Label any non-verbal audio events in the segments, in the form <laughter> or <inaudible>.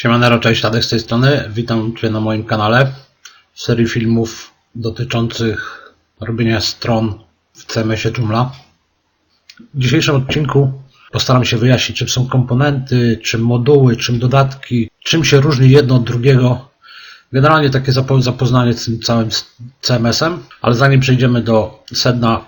Siemanero, cześć, Tadek z tej strony. Witam Cię na moim kanale w serii filmów dotyczących robienia stron w CMS-ie Joomla. W dzisiejszym odcinku postaram się wyjaśnić, czym są komponenty, czym moduły, czym dodatki, czym się różni jedno od drugiego. Generalnie takie zapo- zapoznanie z tym całym CMS-em, ale zanim przejdziemy do sedna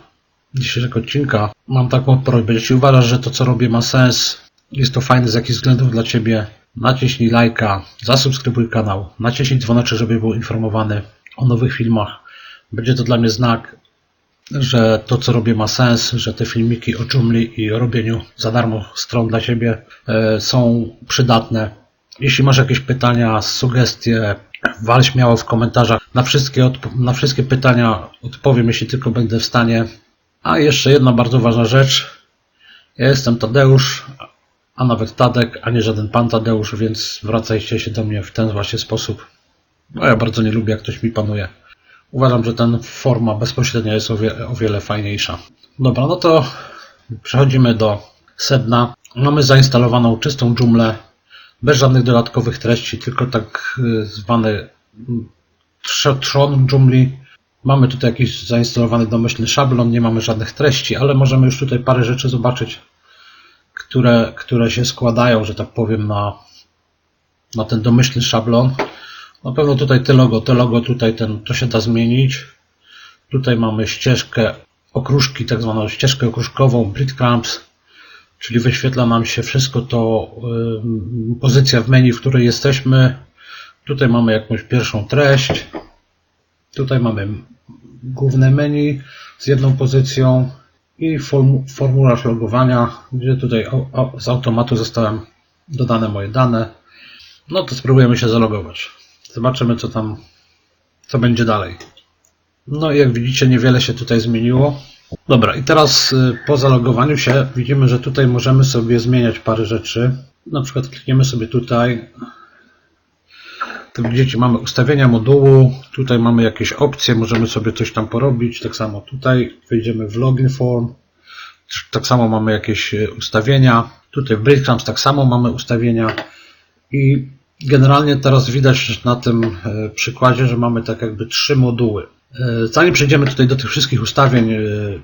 dzisiejszego odcinka, mam taką prośbę. Jeśli uważasz, że to co robię ma sens, jest to fajne z jakichś względów dla Ciebie, naciśnij lajka, zasubskrybuj kanał, naciśnij dzwoneczek, żeby był informowany o nowych filmach. Będzie to dla mnie znak, że to co robię ma sens, że te filmiki o dżungli i o robieniu za darmo stron dla Ciebie e, są przydatne. Jeśli masz jakieś pytania, sugestie, wal śmiało w komentarzach. Na wszystkie, na wszystkie pytania odpowiem, jeśli tylko będę w stanie. A jeszcze jedna bardzo ważna rzecz. Ja jestem Tadeusz, a nawet Tadek, a nie żaden pan Tadeusz, więc zwracajcie się do mnie w ten właśnie sposób. No ja bardzo nie lubię, jak ktoś mi panuje. Uważam, że ten forma bezpośrednia jest o, o wiele fajniejsza. Dobra, no to przechodzimy do sedna. Mamy zainstalowaną czystą dżumlę, bez żadnych dodatkowych treści, tylko tak y, zwany mm, trz- trzon dżumli. Mamy tutaj jakiś zainstalowany domyślny szablon, nie mamy żadnych treści, ale możemy już tutaj parę rzeczy zobaczyć, które, które się składają, że tak powiem, na, na ten domyślny szablon. Na pewno tutaj te logo, te logo tutaj ten, to się da zmienić. Tutaj mamy ścieżkę okruszki, tak zwaną ścieżkę okruszkową, breadcrumbs, czyli wyświetla nam się wszystko to, ym, pozycja w menu, w której jesteśmy. Tutaj mamy jakąś pierwszą treść. Tutaj mamy główne menu z jedną pozycją i formu, formularz logowania, gdzie tutaj z automatu zostałem dodane moje dane. No to spróbujemy się zalogować. Zobaczymy, co tam, co będzie dalej. No i jak widzicie, niewiele się tutaj zmieniło. Dobra, i teraz y, po zalogowaniu się widzimy, że tutaj możemy sobie zmieniać parę rzeczy. Na przykład klikniemy sobie tutaj. To widzicie, mamy ustawienia modułu. Tutaj mamy jakieś opcje, możemy sobie coś tam porobić. Tak samo tutaj wejdziemy w login form. Tak samo mamy jakieś y, ustawienia. Tutaj w breadcrumbs tak samo mamy ustawienia. I generalnie teraz widać na tym e, przykładzie, że mamy tak jakby trzy moduły. E, Zanim przejdziemy tutaj do tych wszystkich ustawień, e,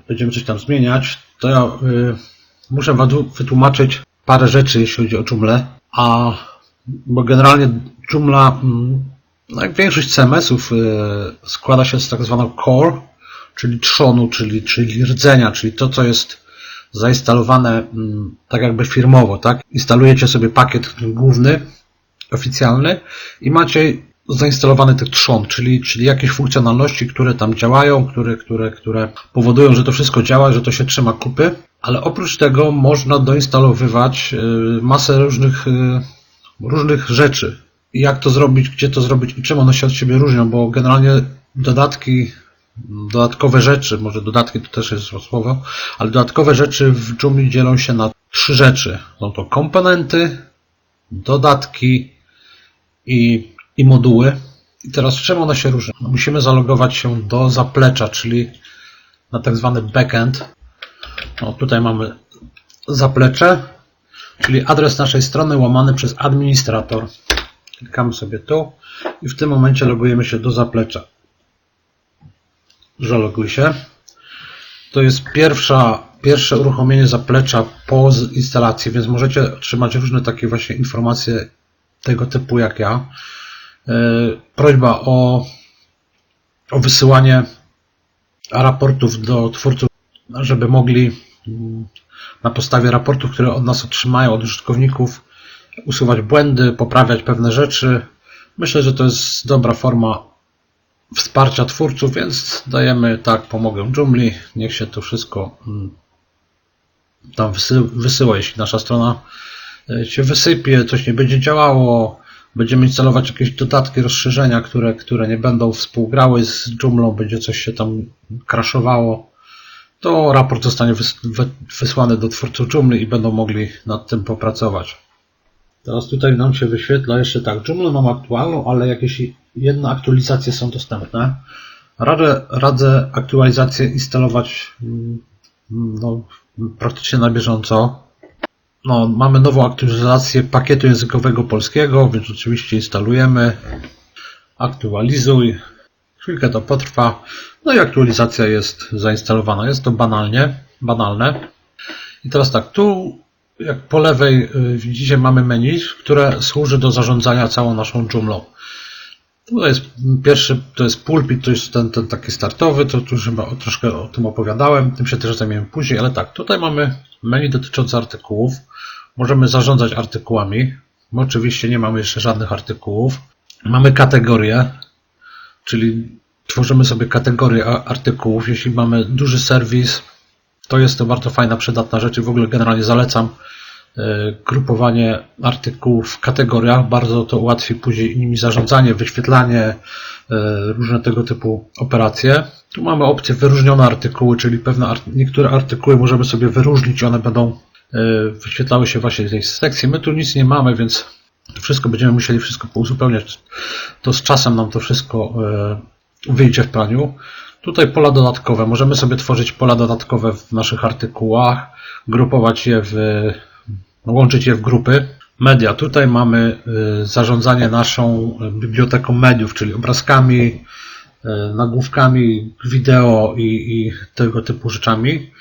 będziemy coś tam zmieniać, to ja e, muszę Wam tu wytłumaczyć parę rzeczy, jeśli chodzi o Joomla, a bo generalnie Joomla, mm, no jak większość CMS-ów, e, składa się z tak zwanego core, czyli trzonu, czyli, czyli rdzenia, czyli to, co jest zainstalowane mm, tak jakby firmowo, tak? Instalujecie sobie pakiet główny, oficjalny i macie zainstalowany ten trzon, czyli, czyli jakieś funkcjonalności, które tam działają, które, które, które powodują, że to wszystko działa, że to się trzyma kupy, ale oprócz tego można doinstalowywać y, masę różnych, y, różnych rzeczy. Jak to zrobić, gdzie to zrobić i czym one się od siebie różnią, bo generalnie dodatki, dodatkowe rzeczy, może dodatki to też jest słowo, ale dodatkowe rzeczy w Joomla dzielą się na trzy rzeczy. Są to komponenty, dodatki i, i moduły. I teraz czym one się różnią? No, Musimy zalogować się do zaplecza, czyli na tak zwany backend. No, tutaj mamy zaplecze, czyli adres naszej strony łamany przez administrator. Klikamy sobie tu i w tym momencie logujemy się do zaplecza. Zaloguj się. To jest pierwsza, pierwsze uruchomienie zaplecza po instalacji, więc możecie otrzymać różne takie właśnie informacje tego typu jak ja. Yy, Prośba o, o wysyłanie raportów do twórców, żeby mogli mm, na podstawie raportów, które od nas otrzymają, od użytkowników, usuwać błędy, poprawiać pewne rzeczy. Myślę, że to jest dobra forma wsparcia twórców, więc dajemy tak, pomogę Joomla, niech się to wszystko mm, tam wysy- wysyła, jeśli nasza strona e, się wysypie, coś nie będzie działało, będziemy instalować jakieś dodatki, rozszerzenia, które, które nie będą współgrały z Joomlą, będzie coś się tam crashowało, to raport zostanie wys- wy- wysłany do twórców Joomla i będą mogli nad tym popracować. Teraz tutaj nam się wyświetla jeszcze tak, Joomla mam aktualną, ale jakieś jedne aktualizacje są dostępne. Radzę, radzę aktualizacje instalować mm, no, praktycznie na bieżąco. no, mamy nową aktualizację pakietu językowego polskiego, więc oczywiście instalujemy. Aktualizuj. Chwilkę to potrwa. No i aktualizacja jest zainstalowana. Jest to banalnie, banalne. I teraz tak, tu jak po lewej y, widzicie mamy menu, które służy do zarządzania całą naszą dżumlą. To jest pierwszy, to jest pulpit, to jest ten, ten taki startowy, to tu chyba troszkę o tym opowiadałem, tym się też zajmiemy później, ale tak, tutaj mamy menu dotyczące artykułów. Możemy zarządzać artykułami. My oczywiście nie mamy jeszcze żadnych artykułów. Mamy kategorie, czyli tworzymy sobie kategorie artykułów. Jeśli mamy duży serwis, to jest to bardzo fajna, przydatna rzecz i w ogóle generalnie zalecam e, grupowanie artykułów w kategoriach. Bardzo to ułatwi później nimi zarządzanie, wyświetlanie, e, różne tego typu operacje. Tu mamy opcję wyróżnione artykuły, czyli pewne niektóre artykuły możemy sobie wyróżnić, one będą e, wyświetlały się właśnie w tej sekcji. My tu nic nie mamy, więc wszystko będziemy musieli wszystko pouzupełniać. To z czasem nam to wszystko wyjdzie w praniu. Tutaj pola dodatkowe. Możemy sobie tworzyć pola dodatkowe w naszych artykułach, grupować je w, łączyć je w grupy. Media. Tutaj mamy y, zarządzanie naszą biblioteką mediów, czyli obrazkami, y, nagłówkami, wideo i, i tego typu rzeczami.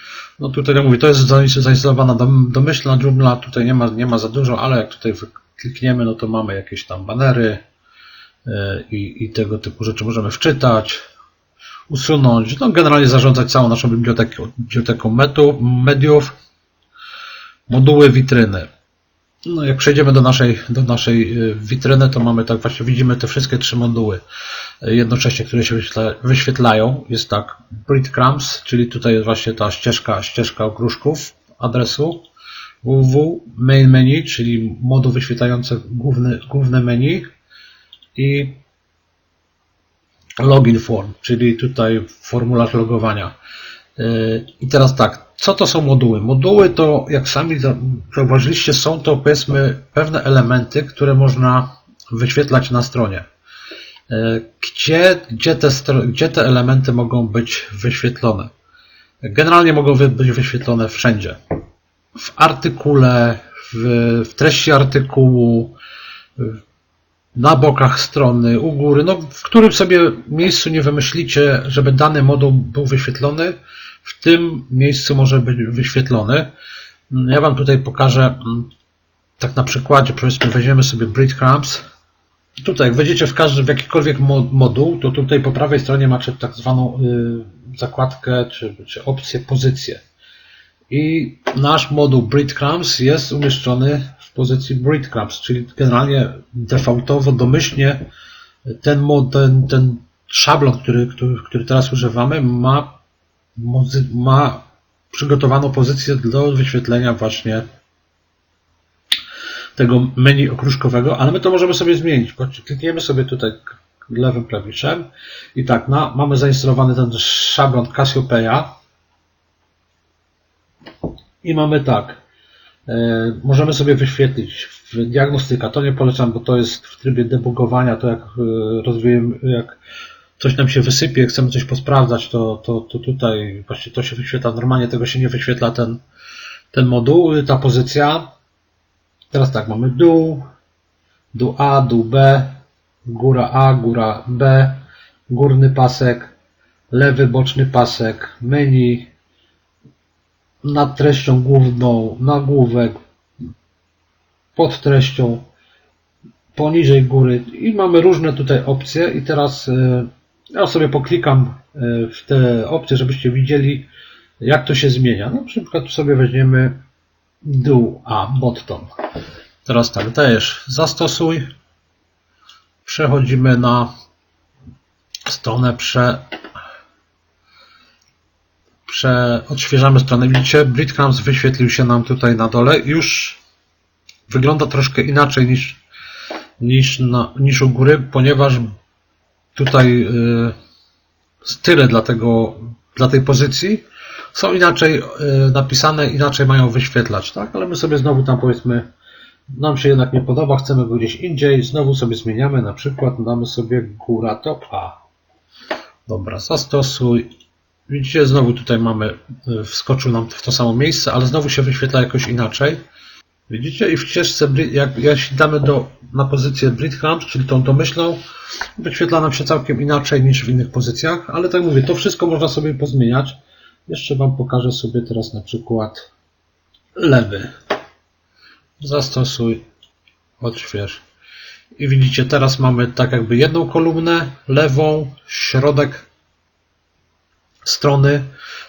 No tutaj jak mówię, to jest zainstalowana domyślna Joomla, tutaj nie ma, nie ma za dużo, ale jak tutaj klikniemy, no to mamy jakieś tam banery y, i, i tego typu rzeczy możemy wczytać usunąć, no generalnie zarządzać całą naszą biblioteką, biblioteką mediów, moduły witryny. No jak przejdziemy do naszej, do naszej y, witryny, to mamy tak właśnie, widzimy te wszystkie trzy moduły y, jednocześnie, które się wyświetlają. Jest tak breadcrumbs, czyli tutaj jest właśnie ta ścieżka, ścieżka okruszków adresu www, main menu, czyli moduł wyświetlający główny, główne menu i login form, czyli tutaj formularz logowania. Yy, I teraz tak, co to są moduły? Moduły to, jak sami zauważyliście, są to powiedzmy pewne elementy, które można wyświetlać na stronie. Yy, gdzie, gdzie, te, gdzie te elementy mogą być wyświetlone? Generalnie mogą być wyświetlone wszędzie. W artykule, w, w treści artykułu, na bokach strony, u góry, no w którym sobie miejscu nie wymyślicie, żeby dany moduł był wyświetlony, w tym miejscu może być wyświetlony. Ja Wam tutaj pokażę, mm, tak na przykładzie, powiedzmy, weźmiemy sobie breadcrumbs. Tutaj, jak wejdziecie w każdy, w jakikolwiek moduł, to tutaj po prawej stronie macie tak zwaną y, zakładkę, czy, czy opcję pozycję. I nasz moduł breadcrumbs jest umieszczony pozycji breadcrumbs, czyli generalnie defaultowo, domyślnie ten, ten, ten szablon, który, który, który teraz używamy, ma, ma przygotowaną pozycję do wyświetlenia właśnie tego menu okruszkowego, ale my to możemy sobie zmienić. Klikniemy sobie tutaj lewym klawiszem i tak, mamy zainstalowany ten szablon Cassiopeia i mamy tak, możemy sobie wyświetlić w diagnostyka. To nie polecam, bo to jest w trybie debugowania, to jak e, rozwijemy, jak coś nam się wysypie, chcemy coś posprawdzać, to, to, to tutaj właśnie to się wyświetla. Normalnie tego się nie wyświetla ten, ten moduł, ta pozycja. Teraz tak, mamy dół, dół A, dół B, góra A, góra B, górny pasek, lewy boczny pasek, menu, nad treścią główną, nagłówek, pod treścią, poniżej góry i mamy różne tutaj opcje i teraz e, ja sobie poklikam e, w te opcje, żebyście widzieli jak to się zmienia. No, na przykład tu sobie weźmiemy dół, a bottom. Teraz tak, dajesz zastosuj. Przechodzimy na stronę prze prze, odświeżamy stronę. Widzicie, breadcrumbs wyświetlił się nam tutaj na dole. Już wygląda troszkę inaczej niż, niż, na, niż u góry, ponieważ tutaj y, style dla, tego, dla tej pozycji są inaczej y, napisane, inaczej mają wyświetlać, tak? Ale my sobie znowu tam powiedzmy, nam się jednak nie podoba, chcemy go gdzieś indziej, znowu sobie zmieniamy, na przykład damy sobie góra top A. Dobra, zastosuj Widzicie, znowu tutaj mamy, y, wskoczył nam w to samo miejsce, ale znowu się wyświetla jakoś inaczej. Widzicie? I w ścieżce, bri- jak jeśli damy do, na pozycję breadcrumbs, czyli tą domyślną, wyświetla nam się całkiem inaczej niż w innych pozycjach, ale tak mówię, to wszystko można sobie pozmieniać. Jeszcze Wam pokażę sobie teraz na przykład lewy. Zastosuj, odśwież. I widzicie, teraz mamy tak jakby jedną kolumnę, lewą, środek strony,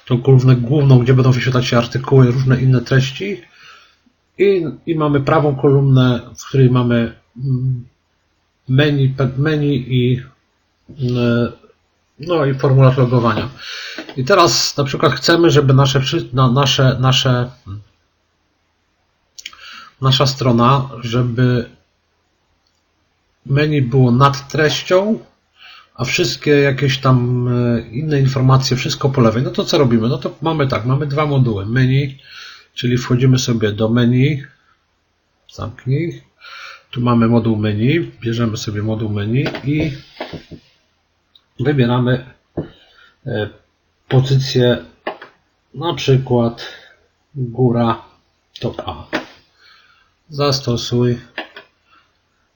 tą kolumnę główną, gdzie będą wyświetlać się artykuły, różne inne treści. I, I mamy prawą kolumnę, w której mamy mm, menu, menu i mm, no i formularz logowania. I teraz na przykład chcemy, żeby nasze, nasze, nasze nasza strona, żeby menu było nad treścią, a wszystkie jakieś tam e, inne informacje, wszystko po lewej. No to co robimy? No to mamy tak, mamy dwa moduły. Menu, czyli wchodzimy sobie do menu, zamknij. Tu mamy moduł menu, bierzemy sobie moduł menu i wybieramy e, pozycję na przykład góra top A. Zastosuj,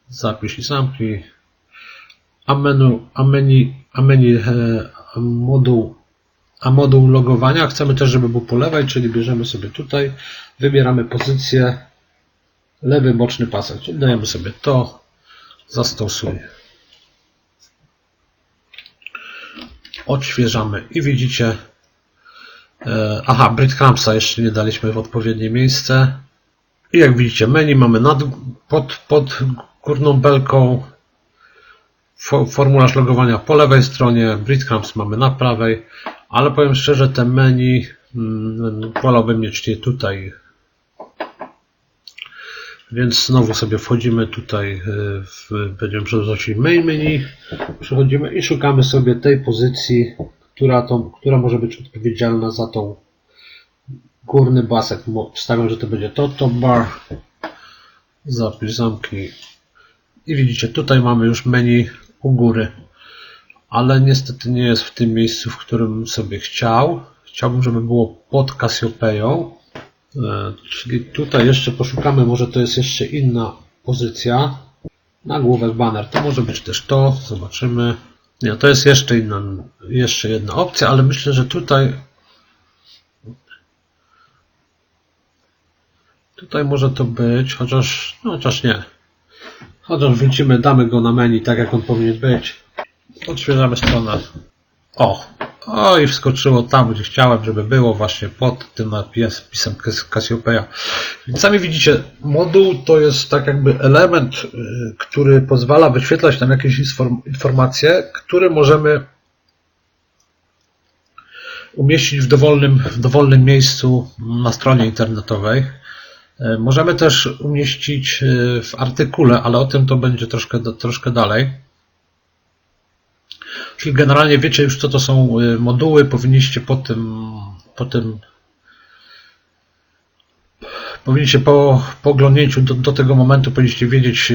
zapisz i zamknij. A menu, a menu, a menu e, a moduł, a moduł logowania chcemy też, żeby był po lewej, czyli bierzemy sobie tutaj, wybieramy pozycję lewy boczny pasek, czyli dajemy sobie to, zastosuj. Odświeżamy i widzicie, e, aha, breadcrumbsa jeszcze nie daliśmy w odpowiednie miejsce. I jak widzicie, menu mamy nad, pod, pod górną belką, formularz logowania po lewej stronie, breadcrumbs mamy na prawej, ale powiem szczerze, te menu mm, wolałbym mieć je tutaj. Więc znowu sobie wchodzimy tutaj, y, w, będziemy przechodzić main menu, przechodzimy i szukamy sobie tej pozycji, która, tą, która może być odpowiedzialna za tą górny basek. Wstawiam, że to będzie to top bar. Zapisz, zamknij. I widzicie, tutaj mamy już menu u góry. Ale niestety nie jest w tym miejscu, w którym sobie chciał. Chciałbym, żeby było pod Cassiopeią. E, Czyli tutaj jeszcze poszukamy, może to jest jeszcze inna pozycja. Nagłówek banner. To może być też to. Zobaczymy. Nie, to jest jeszcze inna, jeszcze jedna opcja, ale myślę, że tutaj Tutaj może to być, chociaż, no chociaż nie. Chociaż wrócimy, damy go na menu tak jak on powinien być. Odświeżamy stronę. O! O i wskoczyło tam, gdzie chciałem, żeby było właśnie pod tym napisem Cassiopeia. Więc sami widzicie, moduł to jest tak jakby element, y, który pozwala wyświetlać nam jakieś inform- informacje, które możemy umieścić w dowolnym, w dowolnym miejscu na stronie internetowej. E, Możemy też umieścić e, w artykule, ale o tym to będzie troszkę, troszkę dalej. Czyli generalnie wiecie już, co to są e, moduły. Powinniście po tym, po tym powinniście po, po oglądnięciu do, do tego momentu powinniście wiedzieć,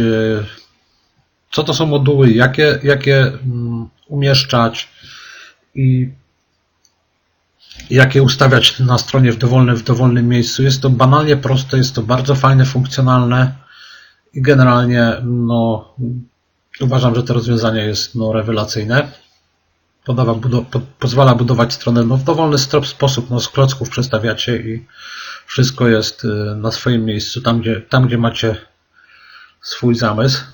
co to są moduły, jakie, jakie mm, umieszczać i jak je ustawiać na stronie w dowolnym, w dowolnym miejscu. Jest to banalnie proste, jest to bardzo fajne, funkcjonalne i generalnie no, uważam, że to rozwiązanie jest no, rewelacyjne. Podawa, budo, po, pozwala budować stronę no, w dowolny sposób. No, z klocków przestawiacie i wszystko jest y, na swoim miejscu, tam gdzie, tam gdzie macie swój zamysł.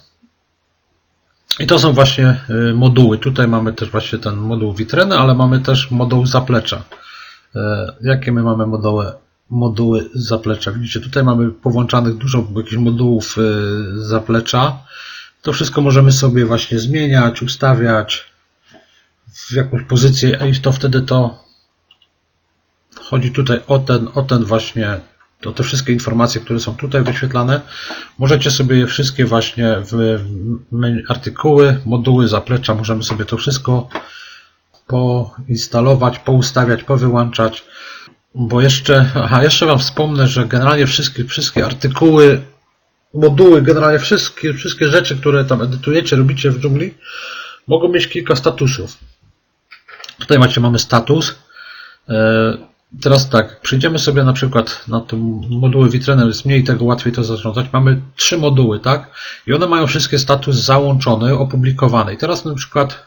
I to są właśnie y, moduły. Tutaj mamy też właśnie ten moduł witryny, ale mamy też moduł zaplecza. E, Jakie my mamy moduły, moduły zaplecza? Widzicie, tutaj mamy powłączanych dużo jakichś modułów e, zaplecza. To wszystko możemy sobie właśnie zmieniać, ustawiać w jakąś pozycję i to wtedy to chodzi tutaj o ten, o ten właśnie, to te wszystkie informacje, które są tutaj wyświetlane. Możecie sobie je wszystkie właśnie w menu artykuły, moduły zaplecza, możemy sobie to wszystko poinstalować, poustawiać, powyłączać. Bo jeszcze, aha, jeszcze Wam wspomnę, że generalnie wszystkie, wszystkie artykuły, moduły, generalnie wszystkie, wszystkie rzeczy, które tam edytujecie, robicie w dżungli, mogą mieć kilka statusów. Tutaj macie, mamy status. E, Teraz tak, przejdziemy sobie na przykład na te moduły witryny, jest mniej tego, łatwiej to zarządzać. Mamy trzy moduły, tak? I one mają wszystkie status załączony, opublikowany. I teraz na przykład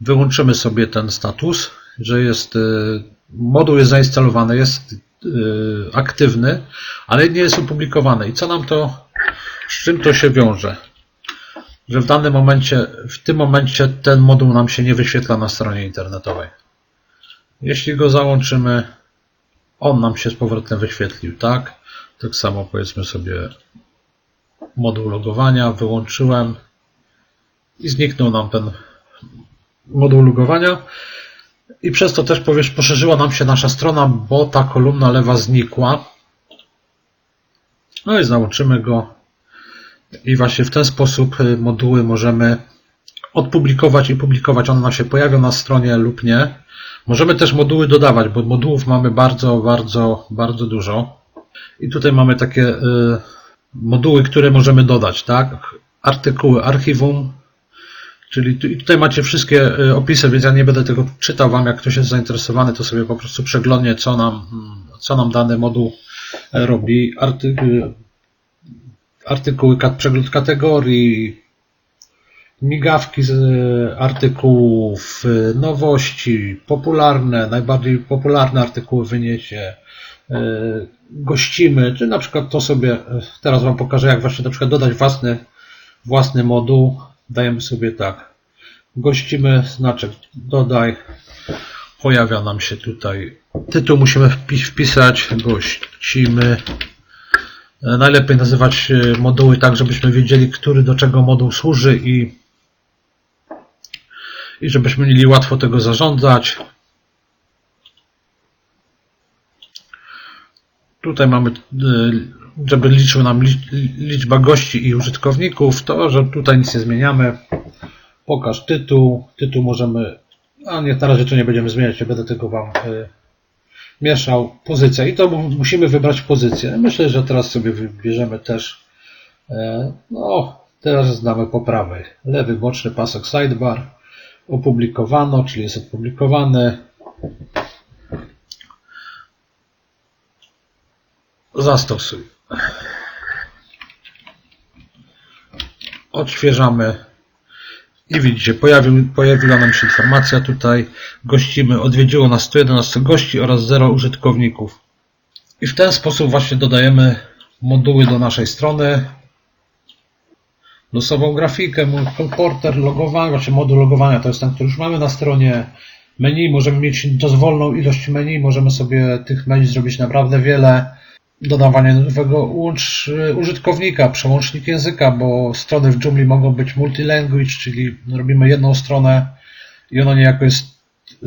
wyłączymy sobie ten status, że jest y, moduł jest zainstalowany, jest y, aktywny, ale nie jest opublikowany. I co nam to, z czym to się wiąże? Że w danym momencie, w tym momencie ten moduł nam się nie wyświetla na stronie internetowej. Jeśli go załączymy, on nam się z powrotem wyświetlił, tak? Tak samo powiedzmy sobie moduł logowania, wyłączyłem i zniknął nam ten moduł logowania i przez to też powiesz, poszerzyła nam się nasza strona, bo ta kolumna lewa znikła. No i załączymy go i właśnie w ten sposób y, moduły możemy odpublikować i publikować. One nam się pojawią na stronie lub nie. Możemy też moduły dodawać, bo modułów mamy bardzo, bardzo, bardzo dużo. I tutaj mamy takie y, moduły, które możemy dodać, tak? Artykuły, archiwum, czyli tu, tutaj macie wszystkie y, opisy, więc ja nie będę tego czytał Wam. Jak ktoś jest zainteresowany, to sobie po prostu przeglądnie, co nam, mm, co nam dany moduł e, robi. Y, artykuły, przegląd kategorii, migawki z e, artykułów, e, nowości, popularne, najbardziej popularne artykuły wyniesie, gościmy, czy na przykład to sobie, teraz Wam pokażę, jak właśnie na przykład dodać własny, własny moduł. Dajemy sobie tak, gościmy, znaczek dodaj, pojawia nam się tutaj tytuł, musimy wpisać, gościmy, Najlepiej nazywać moduły tak, żebyśmy wiedzieli, który do czego moduł służy i i żebyśmy mieli łatwo tego zarządzać. Tutaj mamy, y, żeby liczył nam liczba gości i użytkowników, to, że tutaj nic nie zmieniamy. Pokaż tytuł. Tytuł możemy, a nie, na razie to nie będziemy zmieniać, nie będę tego Wam y, mieszał. Pozycja i to musimy wybrać pozycję. Myślę, że teraz sobie wybierzemy też, y, no, teraz znamy po prawej. Lewy boczny pasek sidebar opublikowano, czyli jest opublikowane. Zastosuj. Odświeżamy i widzicie, pojawił, pojawiła nam się informacja tutaj. Gościmy, odwiedziło nas 111 gości oraz 0 użytkowników. I w ten sposób właśnie dodajemy moduły do naszej strony losową grafikę, porter logowania, czy moduł logowania to jest ten, który już mamy na stronie menu. Możemy mieć dozwolną ilość menu, możemy sobie tych menu zrobić naprawdę wiele. Dodawanie nowego łącz użytkownika, przełącznik języka, bo strony w Joomla mogą być multilanguage, czyli robimy jedną stronę i ona niejako jest y,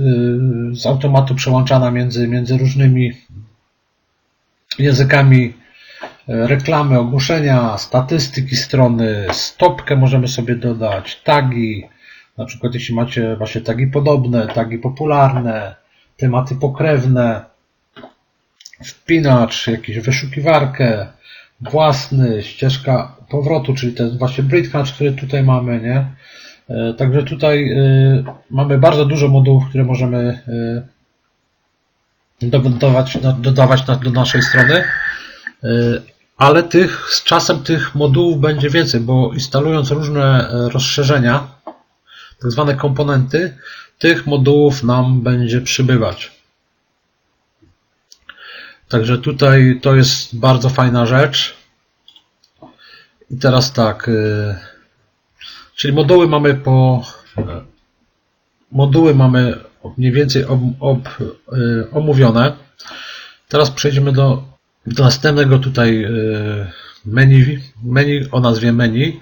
z automatu przełączana między, między różnymi językami reklamy, ogłoszenia, statystyki strony, stopkę możemy sobie dodać, tagi, na przykład jeśli macie właśnie tagi podobne, tagi popularne, tematy pokrewne, wpinacz, jakąś wyszukiwarkę, własny, ścieżka powrotu, czyli ten właśnie breadcrunch, który tutaj mamy, nie? E, także tutaj e, mamy bardzo dużo modułów, które możemy e, dodawać, dodawać do naszej strony ale tych, z czasem tych modułów będzie więcej, bo instalując różne rozszerzenia, tak zwane komponenty, tych modułów nam będzie przybywać. Także tutaj to jest bardzo fajna rzecz. I teraz tak, e, czyli moduły mamy po moduły mamy mniej więcej ob, ob, omówione. Teraz przejdziemy do do następnego tutaj y, menu, menu o nazwie menu.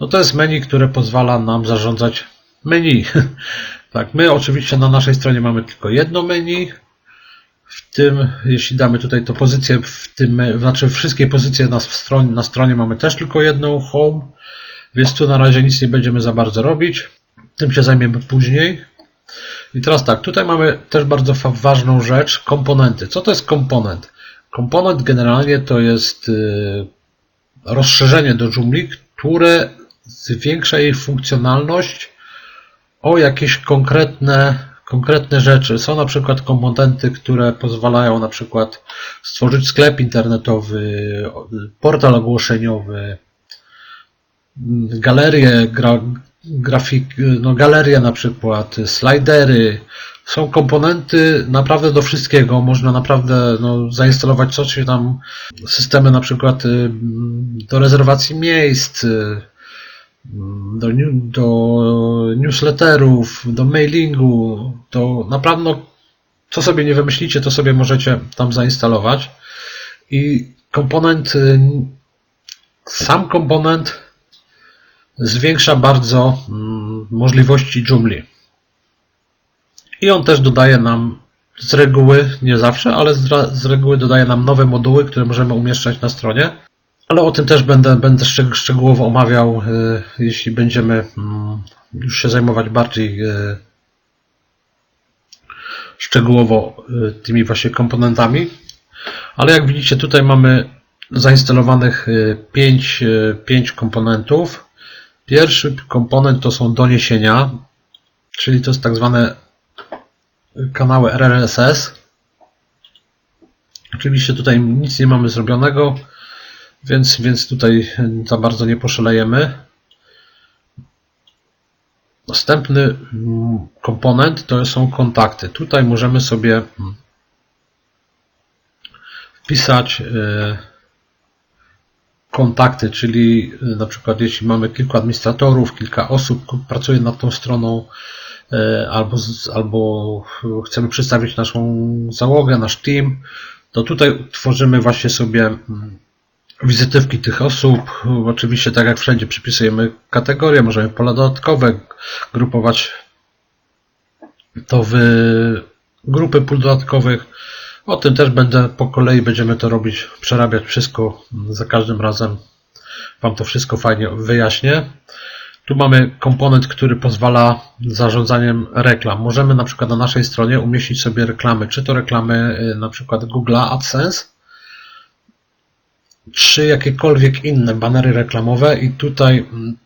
No to jest menu, które pozwala nam zarządzać menu. <laughs> tak, my oczywiście na naszej stronie mamy tylko jedno menu. W tym, jeśli damy tutaj to pozycję, w tym, znaczy wszystkie pozycje na stronie, na stronie mamy też tylko jedną, home, więc tu na razie nic nie będziemy za bardzo robić. Tym się zajmiemy później. I teraz tak, tutaj mamy też bardzo ważną rzecz, komponenty. Co to jest komponent? Komponent generalnie to jest y, rozszerzenie do Joomla, które zwiększa jej funkcjonalność o jakieś konkretne konkretne rzeczy. Są na przykład komponenty, które pozwalają na przykład stworzyć sklep internetowy, portal ogłoszeniowy, galerię gra, grafik, no galeria na przykład, slidery. Są komponenty naprawdę do wszystkiego. Można naprawdę no, zainstalować coś tam, systemy na przykład y, do rezerwacji miejsc, do, do newsletterów, do mailingu, to naprawdę no, co sobie nie wymyślicie, to sobie możecie tam zainstalować. I komponent, y, sam komponent zwiększa bardzo mm, możliwości Joomla. I on też dodaje nam z reguły, nie zawsze, ale z reguły dodaje nam nowe moduły, które możemy umieszczać na stronie. Ale o tym też będę, będę szczegółowo omawiał, y, jeśli będziemy mm, już się zajmować bardziej y, szczegółowo y, tymi właśnie komponentami. Ale jak widzicie, tutaj mamy zainstalowanych 5, 5 komponentów. Pierwszy komponent to są doniesienia, czyli to jest tak zwane kanały RSS. Oczywiście tutaj nic nie mamy zrobionego, więc, więc tutaj za bardzo nie poszalejemy. Następny komponent to są kontakty. Tutaj możemy sobie wpisać e, kontakty, czyli e, na przykład jeśli mamy kilku administratorów, kilka osób pracuje nad tą stroną, e, albo, albo chcemy przedstawić naszą załogę, nasz team, to tutaj tworzymy właśnie sobie wizytywki tych osób. Oczywiście tak jak wszędzie przypisujemy kategorie, możemy pola dodatkowe grupować to w grupy pól dodatkowych. O tym też będę po kolei, będziemy to robić, przerabiać wszystko za każdym razem. Wam to wszystko fajnie wyjaśnię. Tu mamy komponent, który pozwala zarządzaniem reklam. Możemy na przykład na naszej stronie umieścić sobie reklamy, czy to reklamy y, na przykład Google AdSense, czy jakiekolwiek inne banery reklamowe i tutaj mm,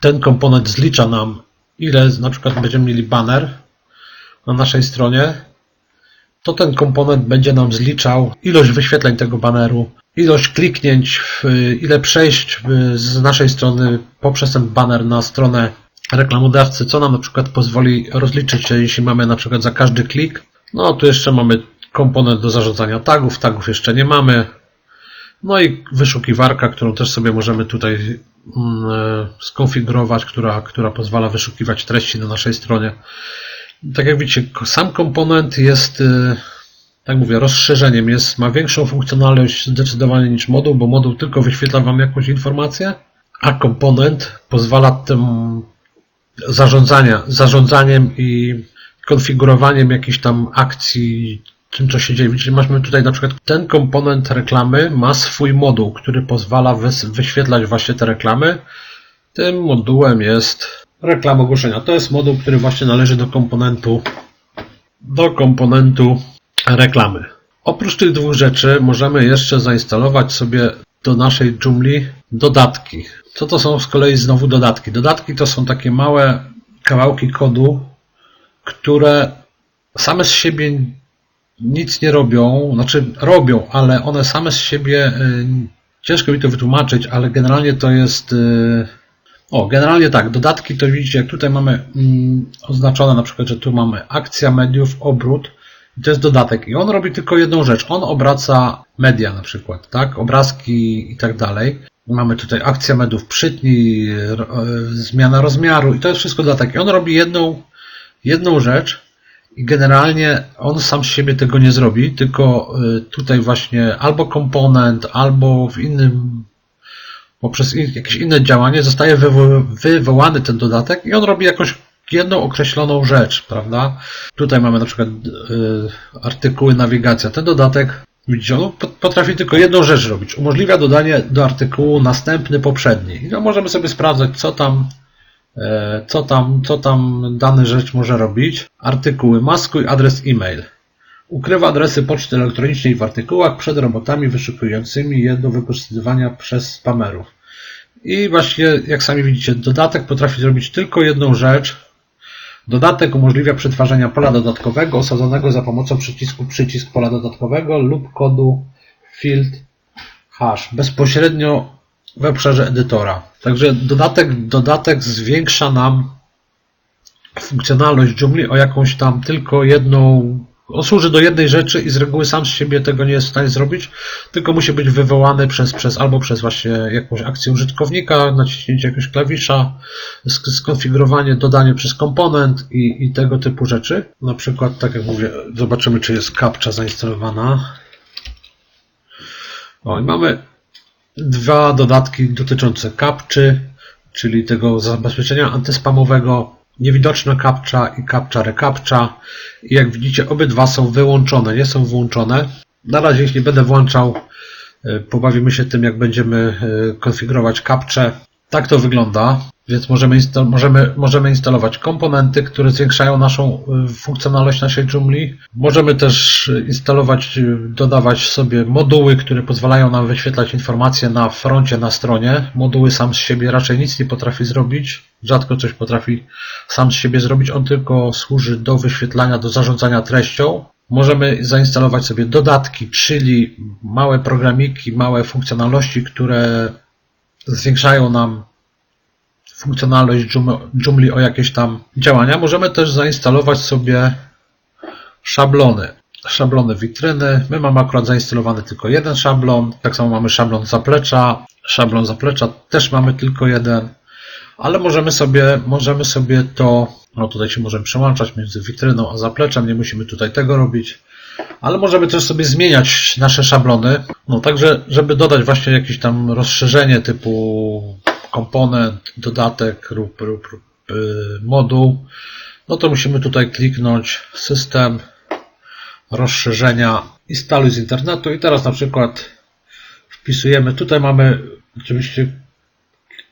ten komponent zlicza nam ile na przykład będziemy mieli banner na naszej stronie to ten komponent będzie nam zliczał ilość wyświetleń tego baneru, ilość kliknięć, ile przejść z naszej strony poprzez ten banner na stronę reklamodawcy, co nam na przykład pozwoli rozliczyć, jeśli mamy na przykład za każdy klik. No tu jeszcze mamy komponent do zarządzania tagów, tagów jeszcze nie mamy. No i wyszukiwarka, którą też sobie możemy tutaj mm, e, skonfigurować, która, która pozwala wyszukiwać treści na naszej stronie. Tak jak widzicie, sam komponent jest, y, tak mówię, rozszerzeniem, jest, ma większą funkcjonalność zdecydowanie niż moduł, bo moduł tylko wyświetla Wam jakąś informację, a komponent pozwala tym zarządzania, zarządzaniem i konfigurowaniem jakichś tam akcji, tym co się dzieje. Czyli mamy tutaj na przykład ten komponent reklamy ma swój moduł, który pozwala wyświetlać właśnie te reklamy. Tym modułem jest Reklama ogłoszenia. To jest moduł, który właśnie należy do komponentu do komponentu reklamy. Oprócz tych dwóch rzeczy możemy jeszcze zainstalować sobie do naszej Joomla dodatki. Co to są z kolei znowu dodatki? Dodatki to są takie małe kawałki kodu, które same z siebie nic nie robią, znaczy robią, ale one same z siebie y, ciężko mi to wytłumaczyć, ale generalnie to jest y, o, generalnie tak, dodatki to widzicie, jak tutaj mamy mm, oznaczone na przykład, że tu mamy akcja mediów, obrót, to jest dodatek i on robi tylko jedną rzecz, on obraca media na przykład, tak, obrazki i tak dalej. Mamy tutaj akcja mediów, przytnij, e, zmiana rozmiaru i to jest wszystko dodatek. I on robi jedną, jedną rzecz i generalnie on sam z siebie tego nie zrobi, tylko e, tutaj właśnie albo komponent, albo w innym poprzez jakieś inne działanie zostaje wywo wywołany ten dodatek i on robi jakąś jedną określoną rzecz, prawda? Tutaj mamy na przykład y, artykuły nawigacja. Ten dodatek, widzicie, on potrafi tylko jedną rzecz robić. Umożliwia dodanie do artykułu następny poprzedni. I no, możemy sobie sprawdzać, co tam, y, co tam, co tam dany rzecz może robić. Artykuły, maskuj adres e-mail. Ukrywa adresy poczty elektronicznej w artykułach przed robotami wyszukującymi je do wykorzystywania przez spamerów. I właśnie, jak sami widzicie, dodatek potrafi zrobić tylko jedną rzecz. Dodatek umożliwia przetwarzanie pola dodatkowego osadzonego za pomocą przycisku przycisk pola dodatkowego lub kodu field hash bezpośrednio w obszarze edytora. Także dodatek, dodatek zwiększa nam funkcjonalność Joomla o jakąś tam tylko jedną. On służy do jednej rzeczy i z reguły sam z siebie tego nie jest w stanie zrobić, tylko musi być wywołany przez, przez albo przez właśnie jakąś akcję użytkownika, naciśnięcie jakiegoś klawisza, sk- skonfigurowanie, dodanie przez komponent i, i tego typu rzeczy. Na przykład, tak jak mówię, zobaczymy, czy jest captcha zainstalowana. O, i mamy dwa dodatki dotyczące kapczy, czyli tego zabezpieczenia antyspamowego, niewidoczna kapcza i kapcza recaptcha. I jak widzicie, obydwa są wyłączone, nie są włączone. Na razie, jeśli będę włączał, y, pobawimy się tym, jak będziemy y, konfigurować kapcze. Tak to wygląda, więc możemy, insta- możemy, możemy instalować komponenty, które zwiększają naszą y, funkcjonalność naszej Joomla. Możemy też instalować, y, dodawać sobie moduły, które pozwalają nam wyświetlać informacje na froncie, na stronie. Moduły sam z siebie raczej nic nie potrafi zrobić. Rzadko coś potrafi sam z siebie zrobić. On tylko służy do wyświetlania, do zarządzania treścią. Możemy zainstalować sobie dodatki, czyli małe programiki, małe funkcjonalności, które zwiększają nam funkcjonalność Joom- Joomla o jakieś tam działania. Możemy też zainstalować sobie szablony. Szablony witryny. My mamy akurat zainstalowany tylko jeden szablon. Tak samo mamy szablon zaplecza. Szablon zaplecza też mamy tylko jeden. Ale możemy sobie, możemy sobie to, no tutaj się możemy przełączać między witryną a zapleczem, nie musimy tutaj tego robić. Ale możemy też sobie zmieniać nasze szablony. No także, żeby dodać właśnie jakieś tam rozszerzenie typu komponent, dodatek lub, lub, lub y, moduł, no to musimy tutaj kliknąć system, rozszerzenia, instaluj z internetu i teraz na przykład wpisujemy, tutaj mamy oczywiście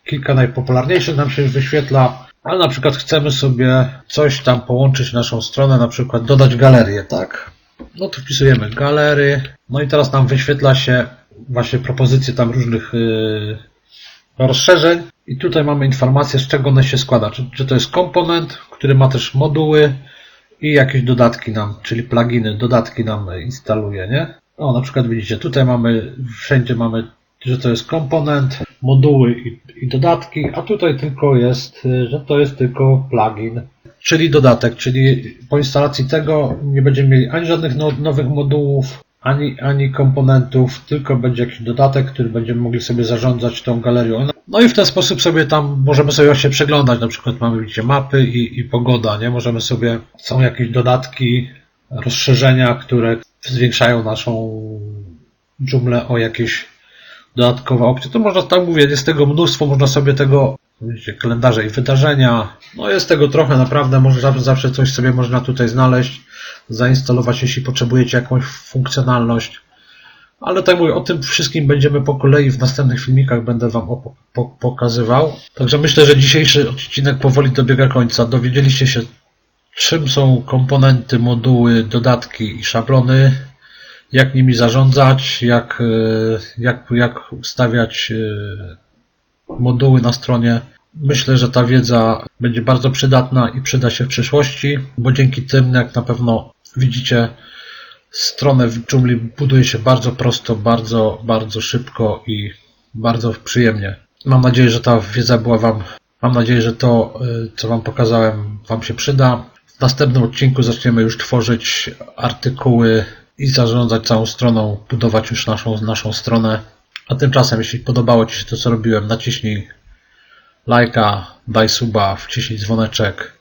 kilka najpopularniejszych nam się wyświetla, ale na przykład chcemy sobie coś tam połączyć naszą stronę, na przykład dodać galerię, tak? No to wpisujemy galery, no i teraz nam wyświetla się właśnie propozycje tam różnych yy, rozszerzeń i tutaj mamy informację z czego one się składa, czy, czy to jest komponent, który ma też moduły i jakieś dodatki nam, czyli pluginy, dodatki nam instaluje, nie? O, na przykład widzicie, tutaj mamy, wszędzie mamy, że to jest komponent, moduły i, i dodatki, a tutaj tylko jest, że to jest tylko plugin, czyli dodatek, czyli po instalacji tego nie będziemy mieli ani żadnych no, nowych modułów, ani, ani komponentów, tylko będzie jakiś dodatek, który będziemy mogli sobie zarządzać tą galerią. No i w ten sposób sobie tam możemy sobie właśnie przeglądać, na przykład mamy widzicie mapy i, i pogoda, nie? Możemy sobie, są jakieś dodatki, rozszerzenia, które zwiększają naszą dżumlę o jakieś dodatkowe opcje. To można, tak mówię, jest tego mnóstwo, można sobie tego, widzicie, kalendarze i wydarzenia, no jest tego trochę, naprawdę, może zawsze coś sobie można tutaj znaleźć, zainstalować, jeśli potrzebujecie jakąś funkcjonalność. Ale tak mówię, o tym wszystkim będziemy po kolei w następnych filmikach będę Wam pokazywał. Także myślę, że dzisiejszy odcinek powoli dobiega końca. Dowiedzieliście się, czym są komponenty, moduły, dodatki i szablony, jak nimi zarządzać, jak, e, jak, jak ustawiać e, moduły na stronie. Myślę, że ta wiedza będzie bardzo przydatna i przyda się w przyszłości, bo dzięki tym, jak na pewno widzicie, stronę w dżungli buduje się bardzo prosto, bardzo, bardzo szybko i bardzo przyjemnie. Mam nadzieję, że ta wiedza była Wam, mam nadzieję, że to, y, co Wam pokazałem, Wam się przyda. W następnym odcinku zaczniemy już tworzyć artykuły i zarządzać całą stroną, budować już naszą, naszą stronę. A tymczasem, jeśli podobało Ci się to, co robiłem, naciśnij lajka, daj suba, wciśnij dzwoneczek,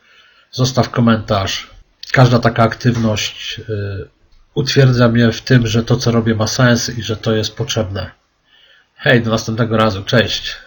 zostaw komentarz. Każda taka aktywność y, utwierdza mnie w tym, że to, co robię, ma sens i że to jest potrzebne. Hej, do następnego razu. Cześć.